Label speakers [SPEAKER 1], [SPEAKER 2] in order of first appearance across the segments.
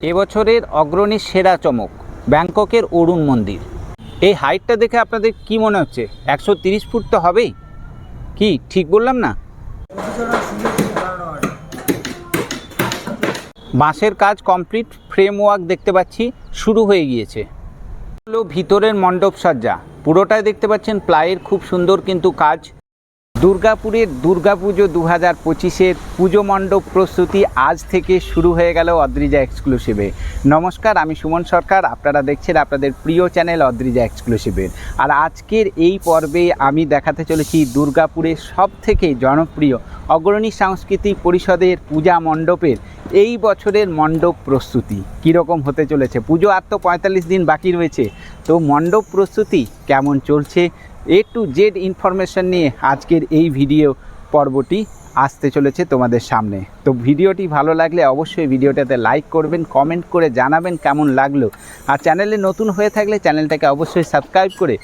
[SPEAKER 1] এবছরের অগ্রণী সেরা চমক, ব্যাংককের অরুণ মন্দির। এই হাইটটা দেখে আপনাদের কি মনে হচ্ছে? একশো তিরিশ ফুট তো হবেই। কি, ঠিক বললাম না? বাঁশের কাজ কমপ্লিট ফ্রেমওয়ার্ক দেখতে পাচ্ছি, শুরু হয়ে গিয়েছে। হলো ভিতরের মণ্ডপ সজ্জা পুরোটাই দেখতে পাচ্ছেন প্লাইয়ের খুব সুন্দর, কিন্তু কাজ দুর্গাপুরের দুর্গাপুজো দু হাজার পঁচিশের পুজো মণ্ডপ প্রস্তুতি আজ থেকে শুরু হয়ে গেল অদ্রিজা এক্সক্লুসিভে নমস্কার, আমি সুমন সরকার। আপনারা দেখছেন আপনাদের প্রিয় চ্যানেল অদ্রিজা এক্সক্লুসিভের আর আজকের এই পর্বে আমি দেখাতে চলেছি দুর্গাপুরের সব থেকে জনপ্রিয় অগ্রণী সাংস্কৃতিক পরিষদের পূজা মণ্ডপের এই বছরের মণ্ডপ প্রস্তুতি। কীরকম হতে চলেছে? পুজো আর তো পঁয়তাল্লিশ দিন বাকি রয়েছে। তো মণ্ডপ প্রস্তুতি কেমন চলছে? এ টু জেড ইনফরমেশন নিয়ে আজকের এই ভিডিও পর্বটি আসতে চলেছে তোমাদের সামনে। তো ভিডিওটি ভালো লাগলে অবশ্যই ভিডিওটাতে লাইক করবেন কমেন্ট করে জানাবেন কেমন লাগল। আর চ্যানেলে নতুন হয়ে থাকলে চ্যানেলটাকে অবশ্যই সাবস্ক্রাইব করে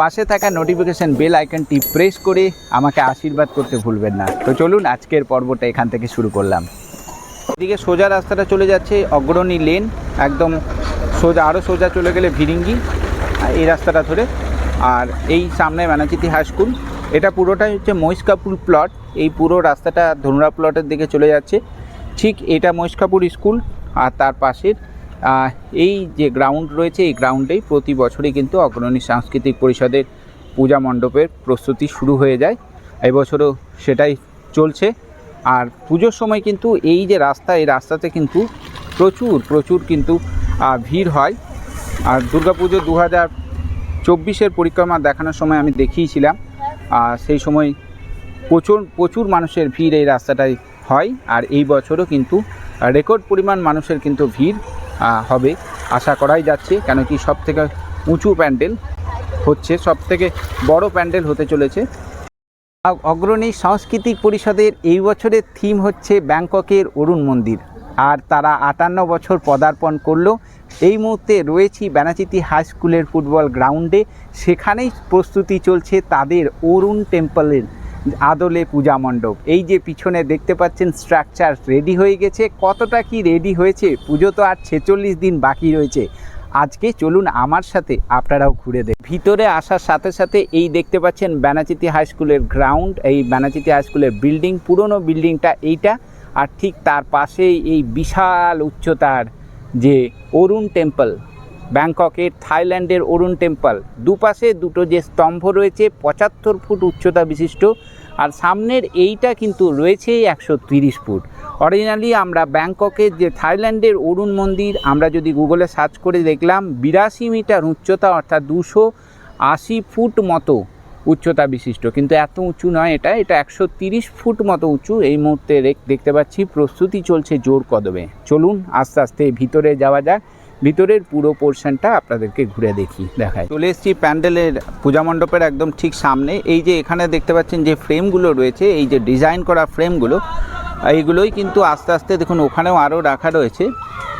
[SPEAKER 1] পাশে থাকা নোটিফিকেশান বেল আইকনটি প্রেস করে আমাকে আশীর্বাদ করতে ভুলবেন না। তো চলুন আজকের পর্বটা এখান থেকে শুরু করলাম। এদিকে সোজা রাস্তাটা চলে যাচ্ছে অগ্রণী লেন একদম সোজা আরও সোজা চলে গেলে ভিরিঙ্গি, এই রাস্তাটা ধরে আর এই সামনে ম্যানাচিতি হাই স্কুল। এটা পুরোটাই হচ্ছে মহিষকাপুর প্লট। এই পুরো রাস্তাটা ধনুরা প্লটের দিকে চলে যাচ্ছে। ঠিক এটা মহিষকাপুর স্কুল আর তার পাশের এই যে গ্রাউন্ড রয়েছে, এই গ্রাউন্ডেই প্রতি বছরই কিন্তু অগ্রণী সাংস্কৃতিক পরিষদের পূজা মণ্ডপের প্রস্তুতি শুরু হয়ে যায়। এবছরও সেটাই চলছে। আর পুজোর সময় কিন্তু এই যে রাস্তা, এই রাস্তাতে কিন্তু প্রচুর প্রচুর কিন্তু ভিড় হয়। আর দুর্গাপুজো দু হাজার চব্বিশের পরিক্রমা দেখানোর সময় আমি দেখিয়েছিলাম। আর সেই সময় প্রচুর প্রচুর মানুষের ভিড় এই রাস্তাটায় হয়। আর এই বছরও কিন্তু রেকর্ড পরিমাণ মানুষের কিন্তু ভিড় হবে। আশা করাই যাচ্ছে, কেন কি সব থেকে উঁচু প্যান্ডেল হচ্ছে সব থেকে বড় প্যান্ডেল হতে চলেছে। অগ্রণী সাংস্কৃতিক পরিষদের এই বছরের থিম হচ্ছে ব্যাংককের অরুণ মন্দির। আর তারা আটান্ন বছর পদার্পণ করল। এই মুহূর্তে রয়েছি ব্যানাচিতি হাই স্কুলের ফুটবল গ্রাউন্ডে। সেখানেই প্রস্তুতি চলছে তাদের অরুণ টেম্পলের আদলে পূজা মণ্ডপ। এই যে পিছনে দেখতে পাচ্ছেন স্ট্রাকচার রেডি হয়ে গেছে। কতটা কি রেডি হয়েছে? পুজো তো আর ছেচল্লিশ দিন বাকি রয়েছে। আজকে চলুন আমার সাথে আপনারাও ঘুরে দেখ ভিতরে আসার সাথে সাথে এই দেখতে পাচ্ছেন ব্যানাচিতি হাই স্কুলের গ্রাউন্ড এই ব্যানাচিতি হাই স্কুলের বিল্ডিং পুরনো বিল্ডিংটা এইটা। আর ঠিক তার পাশেই এই বিশাল উচ্চতার যে অরুণ টেম্পল, ব্যাংককের, থাইল্যান্ডের অরুণ টেম্পল, দুপাশে দুটো যে স্তম্ভ রয়েছে, পঁচাত্তর ফুট উচ্চতা বিশিষ্ট, আর সামনের এইটা কিন্তু রয়েছে একশো তিরিশ ফুট। অরিজিনালি আমরা ব্যাংককের যে থাইল্যান্ডের অরুণ মন্দির, আমরা যদি গুগলে সার্চ করে দেখলাম, বিরাশি মিটার উচ্চতা, অর্থাৎ দুশো আশি ফুট মতো উচ্চতা বিশিষ্ট। কিন্তু এত উঁচু নয় এটা এটা একশো তিরিশ ফুট মতো উঁচু। এই মুহূর্তে দেখ- দেখতে পাচ্ছি প্রস্তুতি চলছে জোর কদমে। চলুন আস্তে আস্তে ভিতরে যাওয়া যাক। ভিতরের পুরো পোর্শনটা আপনাদেরকে ঘুরে দেখি দেখায় চলে এসেছি প্যান্ডেলের পূজা মণ্ডপের একদম ঠিক সামনে। এই যে এখানে দেখতে পাচ্ছেন যে ফ্রেমগুলো রয়েছে, এই যে ডিজাইন করা ফ্রেমগুলো, এইগুলোই কিন্তু আস্তে আস্তে দেখুন ওখানেও আরও রাখা রয়েছে।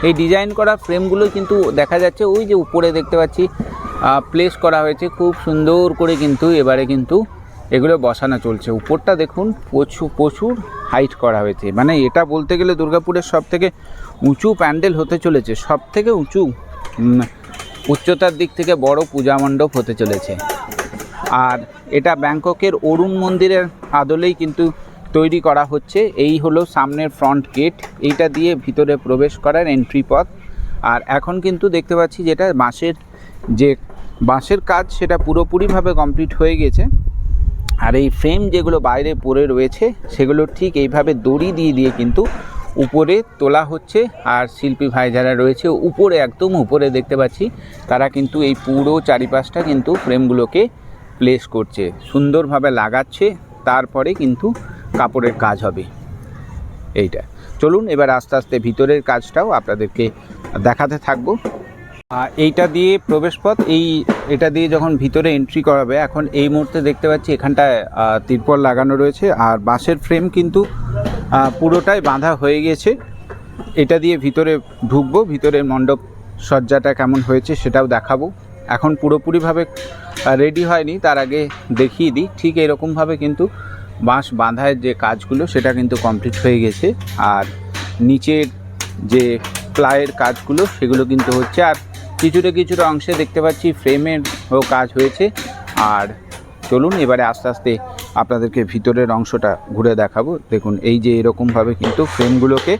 [SPEAKER 1] এই ডিজাইন করা ফ্রেমগুলো কিন্তু দেখা যাচ্ছে, ওই যে উপরে দেখতে পাচ্ছি প্লেস করা হয়েছে। খুব সুন্দর করে কিন্তু এবারে কিন্তু এগুলো বসানো চলছে। উপরটা দেখুন প্রচুর প্রচুর হাইট করা হয়েছে। মানে এটা বলতে গেলে দুর্গাপুরের সব থেকে উঁচু প্যান্ডেল হতে চলেছে। সব থেকে উঁচু উচ্চতার দিক থেকে বড় পূজা মণ্ডপ হতে চলেছে। আর এটা ব্যাংককের অরুণ মন্দিরের আদলেই কিন্তু তৈরি করা হচ্ছে। এই হলো সামনের ফ্রন্ট গেট এইটা দিয়ে ভিতরে প্রবেশ করার এন্ট্রি পথ। আর এখন কিন্তু দেখতে পাচ্ছি যেটা বাঁশের যে বাঁশের কাজ সেটা পুরোপুরিভাবে কমপ্লিট হয়ে গেছে। আর এই ফ্রেম যেগুলো বাইরে পড়ে রয়েছে, সেগুলো ঠিক এইভাবে দড়ি দিয়ে দিয়ে কিন্তু উপরে তোলা হচ্ছে। আর শিল্পী ভাই যারা রয়েছে, উপরে একদম উপরে দেখতে পাচ্ছি, তারা কিন্তু এই পুরো চারিপাশটা কিন্তু ফ্রেমগুলোকে প্লেস করছে। সুন্দরভাবে লাগাচ্ছে, তারপরে কিন্তু কাপড়ের কাজ হবে। এইটা। চলুন, এবার আস্তে আস্তে ভিতরের কাজটাও আপনাদেরকে দেখাতে থাকব। এইটা দিয়ে প্রবেশপথ, এই এটা দিয়ে যখন ভিতরে এন্ট্রি করাবে, এখন এই মুহূর্তে দেখতে পাচ্ছি এখানটায় তিরপল লাগানো রয়েছে। আর বাঁশের ফ্রেম কিন্তু পুরোটাই বাঁধা হয়ে গেছে। এটা দিয়ে ভিতরে ঢুকবো, ভিতরের মণ্ডপ সজ্জাটা কেমন হয়েছে সেটাও দেখাবো। এখন পুরোপুরিভাবে রেডি হয়নি, তার আগে দেখিয়ে দিই। ঠিক এরকমভাবে কিন্তু বাঁশ বাঁধার যে কাজগুলো, সেটা কিন্তু কমপ্লিট হয়ে গেছে। আর নিচের যে প্লাইয়ের কাজগুলো, সেগুলো কিন্তু হচ্ছে। আর কিছুটা কিছুটা অংশে দেখতে পাচ্ছি ফ্রেমের কাজ হয়েছে। আর চলুন এবারে আস্তে আস্তে আপনাদেরকে ভিতরের অংশটা ঘুরে দেখাবো। দেখুন এই যে এরকমভাবে কিন্তু ফ্রেমগুলোকে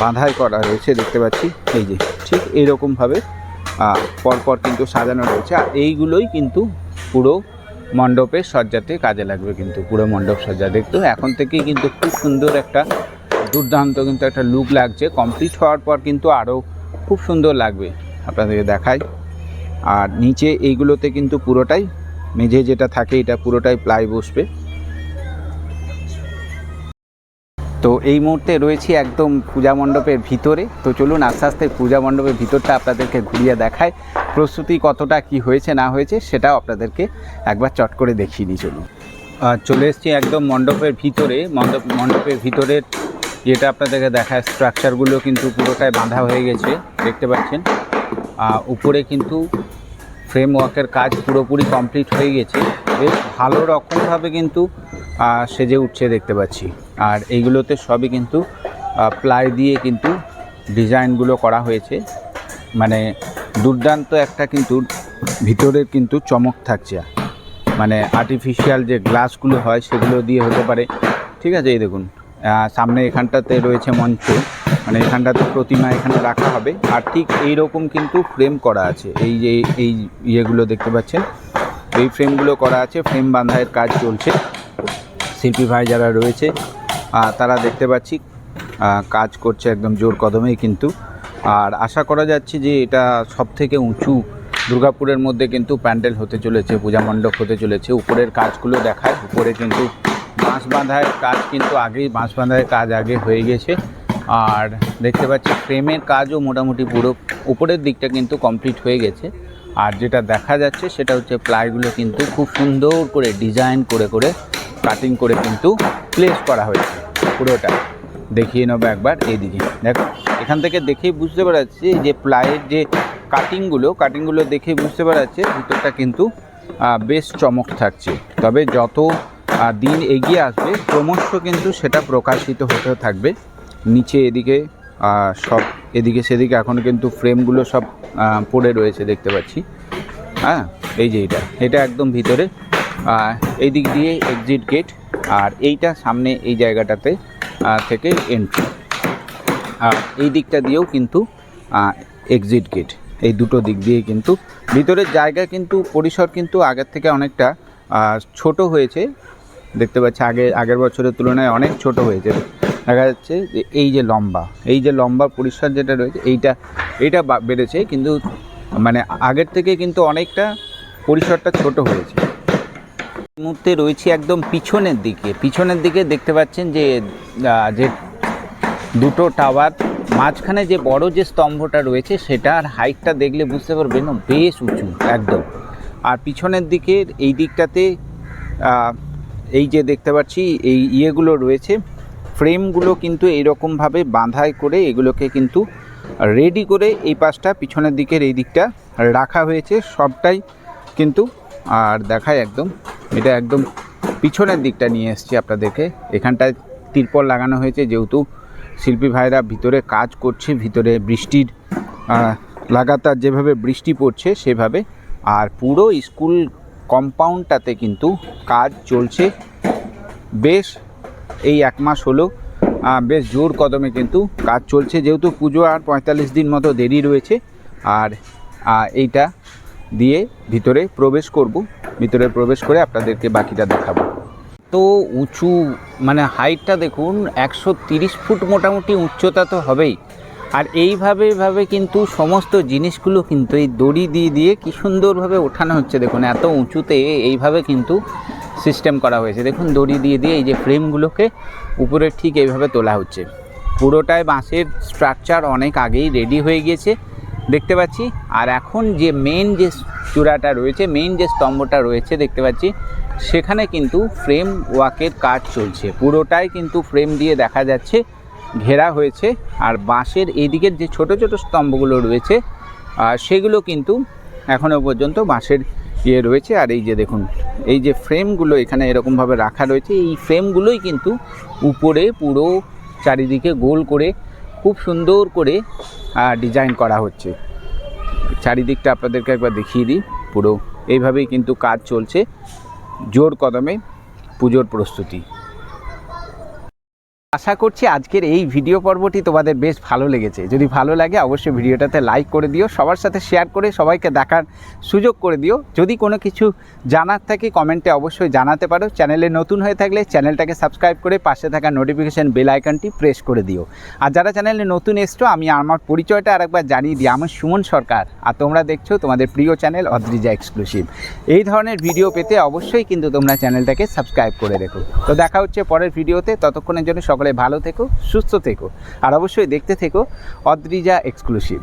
[SPEAKER 1] বাঁধাই করা রয়েছে দেখতে পাচ্ছি। এই যে ঠিক এইরকমভাবে আহ, পরপর কিন্তু সাজানো রয়েছে। আর এইগুলোই কিন্তু পুরো মণ্ডপের সজ্জাতে কাজে লাগবে কিন্তু পুরো মণ্ডপ সজ্জা দেখতে এখন থেকেই কিন্তু খুব সুন্দর একটা দুর্দান্ত কিন্তু একটা লুক লাগছে। কমপ্লিট হওয়ার পর কিন্তু আরও খুব সুন্দর লাগবে। আপনাদেরকে দেখাই। আর নিচে এইগুলোতে কিন্তু পুরোটাই মেঝে যেটা থাকে, এটা পুরোটাই প্লাই বসবে। তো এই মুহূর্তে রয়েছি একদম পূজা মণ্ডপের ভিতরে। তো চলুন আস্তে আস্তে পূজা মণ্ডপের ভিতরটা আপনাদেরকে ঘুরিয়ে দেখায় প্রস্তুতি কতটা কি হয়েছে, না হয়েছে, সেটাও আপনাদেরকে একবার চট করে দেখিয়ে দিই, চলুন। চলে এসেছি একদম মণ্ডপের ভিতরে। মণ্ডপ, মণ্ডপের ভিতরের যেটা আপনাদেরকে দেখায় স্ট্রাকচারগুলো কিন্তু পুরোটাই বাঁধা হয়ে গেছে, দেখতে পাচ্ছেন। উপরে কিন্তু ফ্রেম ওয়ার্কের কাজ পুরোপুরি কমপ্লিট হয়ে গেছে। বেশ ভালো রকমভাবে কিন্তু সেজে উঠছে দেখতে পাচ্ছি। আর এইগুলোতে সবই কিন্তু প্লাই দিয়ে কিন্তু ডিজাইনগুলো করা হয়েছে। মানে দুর্দান্ত একটা কিন্তু, ভিতরের কিন্তু চমক থাকছে। মানে আর্টিফিশিয়াল যে গ্লাসগুলো হয় সেগুলো দিয়ে হতে পারে। ঠিক আছে, এই দেখুন। সামনে এখানটাতে রয়েছে মঞ্চ। মানে এখানটাতে প্রতিমা এখানে রাখা হবে। আর ঠিক এই রকম কিন্তু ফ্রেম করা আছে। এই যে, এই ইয়েগুলো দেখতে পাচ্ছেন? এই ফ্রেমগুলো করা আছে ফ্রেম বাঁধাইয়ের কাজ চলছে। শিল্পী ভাই যারা রয়েছে তারা দেখতে পাচ্ছি কাজ করছে একদম জোর কদমেই কিন্তু। আর আশা করা যাচ্ছে যে এটা সব থেকে উঁচু দুর্গাপুরের মধ্যে কিন্তু প্যান্ডেল হতে চলেছে, পূজা মণ্ডপ হতে চলেছে। উপরের কাজগুলো দেখায়, উপরে কিন্তু বাঁশ বাঁধার কাজ কিন্তু আগেই, বাঁশ বাঁধার কাজ আগে হয়ে গেছে। আর দেখতে পাচ্ছি ফ্রেমের কাজও মোটামুটি পুরো উপরের দিকটা কিন্তু কমপ্লিট হয়ে গেছে। আর যেটা দেখা যাচ্ছে সেটা হচ্ছে প্লাইগুলো কিন্তু খুব সুন্দর করে ডিজাইন করে করে কাটিং করে কিন্তু প্লেস করা হয়েছে পুরোটা। দেখিয়ে নেব একবার এইদিকে। দেখো, এখান থেকে দেখেই বুঝতে পারা যাচ্ছে যে প্লাইয়ের যে কাটিংগুলো কাটিংগুলো দেখেই বুঝতে পারা যাচ্ছে ভিতরটা কিন্তু বেশ চমক থাকছে। তবে যত দিন এগিয়ে আসবে ক্রমশ কিন্তু সেটা প্রকাশিত হতে থাকবে। নিচে এদিকে সব এদিকে সেদিকে এখন কিন্তু ফ্রেমগুলো সব পড়ে রয়েছে দেখতে পাচ্ছি। হ্যাঁ এই যে এটা এটা একদম ভিতরে। এই দিক দিয়ে এক্সিট গেট আর এইটা সামনে এই জায়গাটাতে থেকে এন্ট্রি আর এই দিকটা দিয়েও কিন্তু এক্সিট গেট এই দুটো দিক দিয়ে কিন্তু, ভিতরের জায়গা কিন্তু, পরিসর কিন্তু আগের থেকে অনেকটা ছোট হয়েছে। দেখতে পাচ্ছি আগে, আগের বছরের তুলনায় অনেক ছোট হয়েছে। দেখা যাচ্ছে যে এই যে লম্বা, এই যে লম্বা পরিসর যেটা রয়েছে, এইটা এইটা বেড়েছে কিন্তু মানে আগের থেকে কিন্তু অনেকটা পরিসরটা ছোট হয়েছে। মুহূর্তে রয়েছে একদম পিছনের দিকে পিছনের দিকে দেখতে পাচ্ছেন যে যে দুটো টাওয়ার, মাঝখানে যে বড় যে স্তম্ভটা রয়েছে সেটার হাইটটা দেখলে বুঝতে পারবেন বেশ উঁচু একদম। আর পিছনের দিকের এই দিকটাতে এই যে দেখতে পাচ্ছি, এই ইয়েগুলো রয়েছে ফ্রেমগুলো কিন্তু এইরকমভাবে বাঁধাই করে এগুলোকে কিন্তু রেডি করে এই পাশটা পিছনের দিকের এই দিকটা রাখা হয়েছে সবটাই কিন্তু আর দেখায় একদম, এটা একদম পিছনের দিকটা নিয়ে এসেছি আপনাদেরকে। এখানটায় তিরপল লাগানো হয়েছে, যেহেতু শিল্পী ভাইরা ভিতরে কাজ করছে, ভিতরে বৃষ্টির লাগাতার যেভাবে বৃষ্টি পড়ছে সেভাবে, আর পুরো স্কুল কম্পাউন্ডটাতে কিন্তু কাজ চলছে। বেশ এই এক মাস হলো। বেশ জোর কদমে কিন্তু কাজ চলছে। যেহেতু পুজো আর পঁয়তাল্লিশ দিন মতো দেরি রয়েছে, আর এইটা দিয়ে ভিতরে প্রবেশ করব। ভিতরে প্রবেশ করে আপনাদেরকে বাকিটা দেখাবো। তো উঁচু মানে হাইটটা দেখুন, একশো তিরিশ ফুট মোটামুটি উচ্চতা তো হবেই। আর এইভাবে ভাবে কিন্তু সমস্ত জিনিসগুলো কিন্তু এই দড়ি দিয়ে দিয়ে কি সুন্দরভাবে ওঠানো হচ্ছে দেখুন, এত উঁচুতে এইভাবে কিন্তু সিস্টেম করা হয়েছে। দেখুন, দড়ি দিয়ে দিয়ে এই যে ফ্রেমগুলোকে উপরে ঠিক এইভাবে তোলা হচ্ছে। পুরোটাই বাঁশের স্ট্রাকচার অনেক আগেই রেডি হয়ে গিয়েছে, দেখতে পাচ্ছি। আর এখন যে মেন যে চূড়াটা রয়েছে মেন যে স্তম্ভটা রয়েছে, দেখতে পাচ্ছি, সেখানে কিন্তু ফ্রেম ওয়াকের কাজ চলছে। পুরোটাই কিন্তু ফ্রেম দিয়ে দেখা যাচ্ছে, ঘেরা হয়েছে। আর বাঁশের এইদিকের যে ছোট ছোট স্তম্ভগুলো রয়েছে সেগুলো কিন্তু এখনও পর্যন্ত বাঁশের ইয়ে রয়েছে আর এই যে দেখুন, এই যে ফ্রেমগুলো এখানে এরকমভাবে রাখা রয়েছে, এই ফ্রেমগুলোই কিন্তু উপরে পুরো চারিদিকে গোল করে খুব সুন্দর করে ডিজাইন করা হচ্ছে। চারিদিকটা আপনাদেরকে একবার দেখিয়ে দিই, পুরো এইভাবেই কিন্তু কাজ চলছে। জোর কদমে পুজোর প্রস্তুতি। আশা করছি আজকের এই ভিডিও পর্বটি তোমাদের বেশ ভালো লেগেছে। যদি ভালো লাগে অবশ্যই ভিডিওটাতে লাইক করে দিও, সবার সাথে শেয়ার করে সবাইকে দেখার সুযোগ করে দিও। যদি কোনো কিছু জানার থাকে কমেন্টে অবশ্যই জানাতে পারো। চ্যানেলে নতুন হয়ে থাকলে চ্যানেলটাকে সাবস্ক্রাইব করে পাশে থাকা নোটিফিকেশান বেল আইকনটি প্রেস করে দিও। আর যারা চ্যানেলে নতুন এসছো, আমি আমার পরিচয়টা আরেকবার জানিয়ে দিই। আমার সুমন সরকার। আর তোমরা দেখছ তোমাদের প্রিয় চ্যানেল অদ্রিজা এক্সক্লুসিভ এই ধরনের ভিডিও পেতে অবশ্যই কিন্তু তোমরা চ্যানেলটাকে সাবস্ক্রাইব করে রেখো। তো দেখা হচ্ছে পরের ভিডিওতে ততক্ষণের জন্য সকলে ভালো থেকো সুস্থ থেকো। আর অবশ্যই দেখতে থেকো অদ্রিজা এক্সক্লুসিভ